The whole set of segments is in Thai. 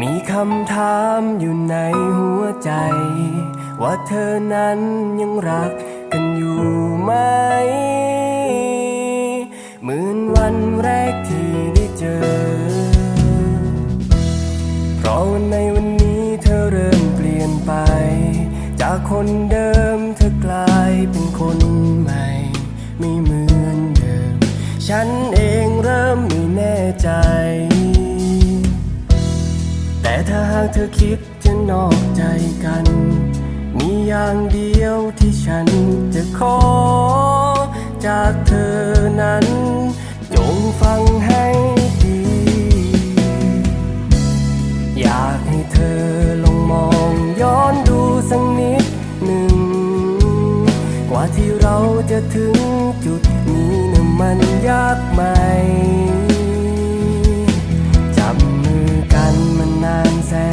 มีคำถามอยู่ในหัวใจ ว่าเธอนั้นยังรักกันอยู่ไหมเหมือนวันแรกที่ได้เจอ เพราะวันในวันนี้เธอเริ่มเปลี่ยนไป จากคนเดิมเธอกลายเป็นคนใหม่ ไม่เหมือนเดิม ฉันเองาหากเธอคิดจะนอกใจกัน มีอย่างเดียวที่ฉันจะขอ จากเธอนั้น จงฟังให้ดี อยากให้เธอลองมองย้อนดูสักนิดหนึ่ง กว่าที่เราจะถึงจุดนี้นะมันยากไหม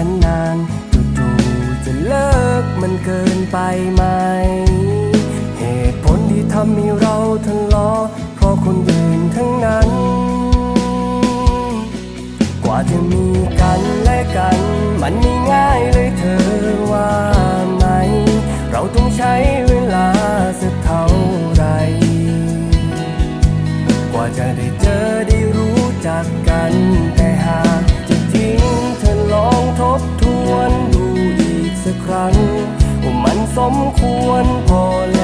นนนานจู่ๆจะเลิกมันเกินไปไหม เหตุผลที่ทำให้เราทะเลาะเพราะคนอื่นทั้งนั้น กว่าจะมีกันและกัน มันไม่ง่ายเลยเธอว่าไหม เราต้องใช้เวลาสักเท่าไหรกว่าจะได้เจอได้รู้จักกันแต่หาก สมควรพอ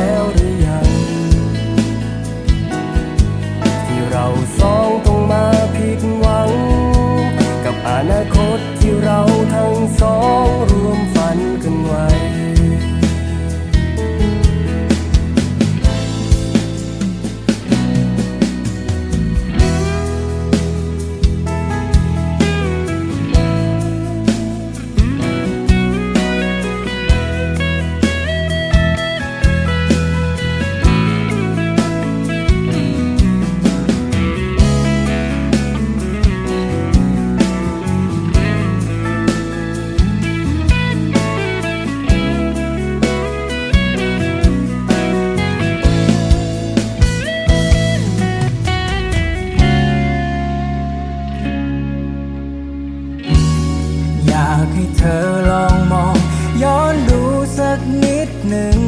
ากให้เธอลองมอง ย้อนดูสักนิดหนึ่ง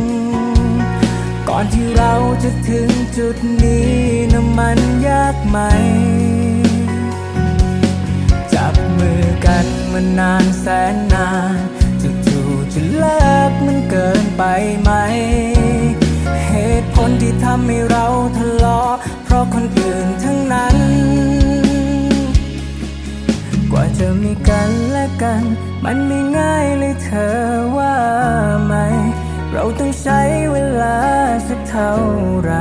ก่อนที่เราจะถึงจุดนี้นะมันยากไหม จับมือกันมานานแสนนานจู่ๆจะเลิกมันเกินไปไหม เหตุผลที่ทำให้เราทะเลาะเพราะคนอื่น มีกันและกัน มันไม่ง่ายเลยเธอว่าไหม เราต้องใช้เวลาสักเท่าไหร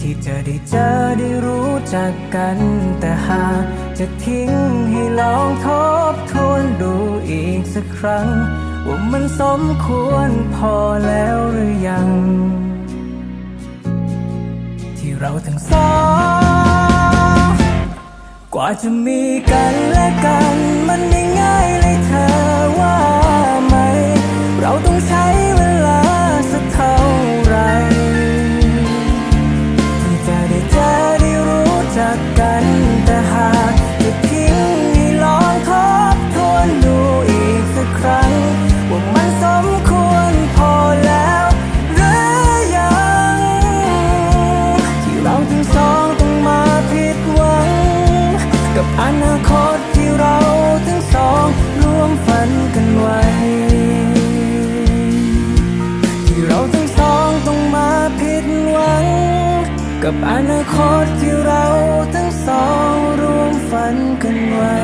ที่จะได้เจอได้รู้จักกัน แต่หากจะทิ้งให้ลองทบทวนดูอีกสักครั้ง ว่ามันสมควรพอแล้วหรือยัง ที่เราทั้งสอง กว่าจะมีกันและกันมันไม่ง่ายเลยเธอว่าไหม เราต้องใช้เวลาสักเท่าไหรที่จะได้เจอได้รู้จักกันแต่หาก กับอนาคตที่เราทั้งสองร่วมฝันกันไว้